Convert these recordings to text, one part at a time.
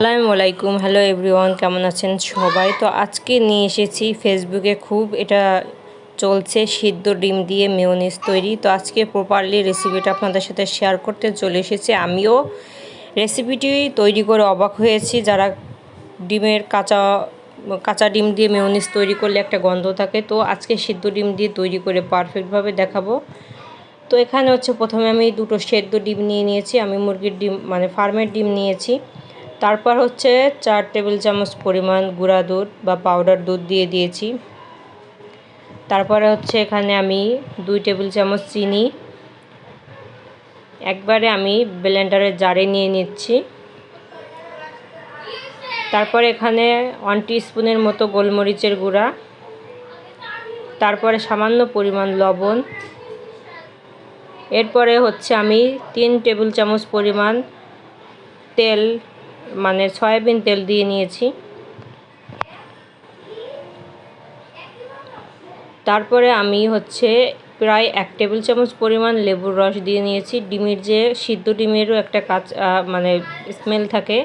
আসসালামু আলাইকুম। Hello everyone কেমন আছেন সবাই? তো আজকে নিয়ে এসেছি ফেসবুকে খুব এটা চলছে সিদ্ধ ডিম দিয়ে মেয়নিজ তৈরি। তো আজকে প্রপারলি রেসিপিটা আপনাদের সাথে শেয়ার করতে চলে এসেছি। আমিও রেসিপিটি তৈরি করে অবাক হয়েছি। যারা ডিমের কাঁচা কাঁচা ডিম দিয়ে মেয়নিজ তৈরি করলে একটা গন্ধ থাকে। তো আজকে সিদ্ধ ডিম দিয়ে তৈরি করে পারফেক্টভাবে দেখাবো। তো এখানে হচ্ছে প্রথমে আমি দুটো সেদ্ধ ডিম নিয়ে নিয়েছি। আমি মুরগির ডিম মানে ফার্মের ডিম নিয়েছি। তারপর হচ্ছে চার টেবিল চামচ পরিমাণ গুঁড়া দুধ বা পাউডার দুধ দিয়ে দিয়েছি। তারপরে হচ্ছে এখানে আমি দুই টেবিল চামচ চিনি। একবারে আমি ব্লেন্ডারের জারে নিয়ে নিচ্ছি। তারপর এখানে ওয়ান স্পুনের মতো গোলমরিচের গুঁড়া। তারপরে সামান্য পরিমাণ লবণ। এরপরে হচ্ছে আমি তিন টেবিল চামচ পরিমাণ তেল মানে সয়াবিন তেল দিয়ে নিয়েছি। তারপরে আমি হচ্ছে প্রায় এক টেবিল চামচ পরিমাণ লেবুর রস দিয়ে নিয়েছি। ডিমের যে সিদ্ধ ডিমেরও একটা কাঁচা মানে স্মেল থাকে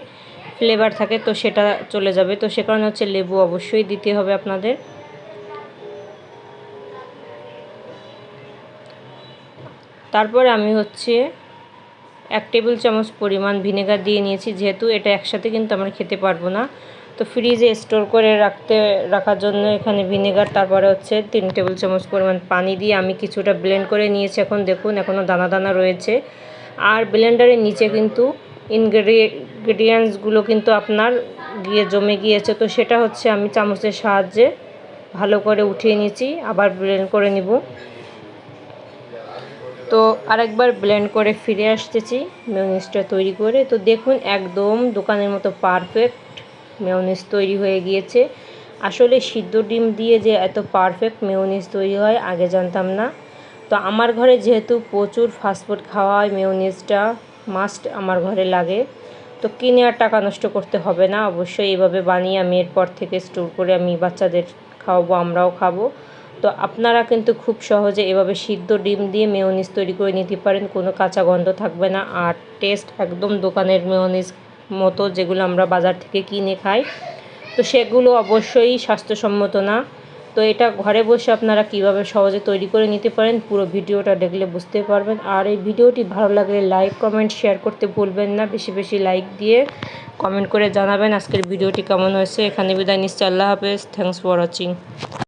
ফ্লেভার থাকে, তো সেটা চলে যাবে। তো সে কারণে হচ্ছে লেবু অবশ্যই দিতে হবে আপনাদের। তারপরে আমি হচ্ছে এক টেবিল চামচ পরিমাণ ভিনেগার দিয়ে নিয়েছি, যেহেতু এটা একসাথে কিন্তু আমরা খেতে পারব না। তো ফ্রিজে স্টোর করে রাখতে, রাখার জন্য এখানে ভিনেগার, তারপরে হচ্ছে তিন টেবিল চামচ পরিমাণ পানি দিয়ে আমি কিছুটা ব্লেন্ড করে নিয়েছি এখন। দেখুন এখনও দানা দানা রয়েছে। আর ব্লেন্ডারের নিচে কিন্তু ইনগ্রেডিয়েন্টসগুলো কিন্তু আপনার গিয়ে জমে গিয়েছে। তো সেটা হচ্ছে আমি চামচের সাহায্যে ভালো করে উঠিয়ে নিয়েছি, আবার ব্লেন্ড করে নিব। তো আরেকবার ব্লেন্ড করে ফিরে আসতেছি মেয়নিজটা তৈরি করে। তো দেখুন, একদম দোকানের মতো পারফেক্ট মেয়নিজ তৈরি হয়ে গিয়েছে। আসলে সিদ্ধ ডিম দিয়ে যে এত পারফেক্ট মেয়নিজ তৈরি হয়, আগে জানতাম না। তো আমার ঘরে যেহেতু প্রচুর ফাস্টফুড খাওয়া হয় মেয়নিজটা মাস্ট আমার ঘরে লাগে। তো কিনে আর টাকা নষ্ট করতে হবে না, অবশ্যই এভাবে বানিয়ে আমি এরপর থেকে স্টোর করে আমি বাচ্চাদের খাওয়াবো, আমরাও খাব। তো আপনারা কিন্তু খুব সহজে এভাবে সিদ্ধ ডিম দিয়ে মেয়নিজ তৈরি করে নিতে পারেন, কোনো কাঁচা গন্ধ থাকবে না। আর টেস্ট একদম দোকানের মেয়নিজ মতো যেগুলো আমরা বাজার থেকে কিনে খাই, তো সেগুলো অবশ্যই স্বাস্থ্যসম্মত না। তো এটা ঘরে বসে আপনারা কীভাবে সহজে তৈরি করে নিতে পারেন, পুরো ভিডিওটা দেখলে বুঝতে পারবেন। আর এই ভিডিওটি ভালো লাগলে লাইক, কমেন্ট, শেয়ার করতে ভুলবেন না। বেশি বেশি লাইক দিয়ে কমেন্ট করে জানাবেন আজকের ভিডিওটি কেমন হয়েছে। এখানে বিদায় নিশ্চয় আল্লাহ হাফেজ। Thanks for watching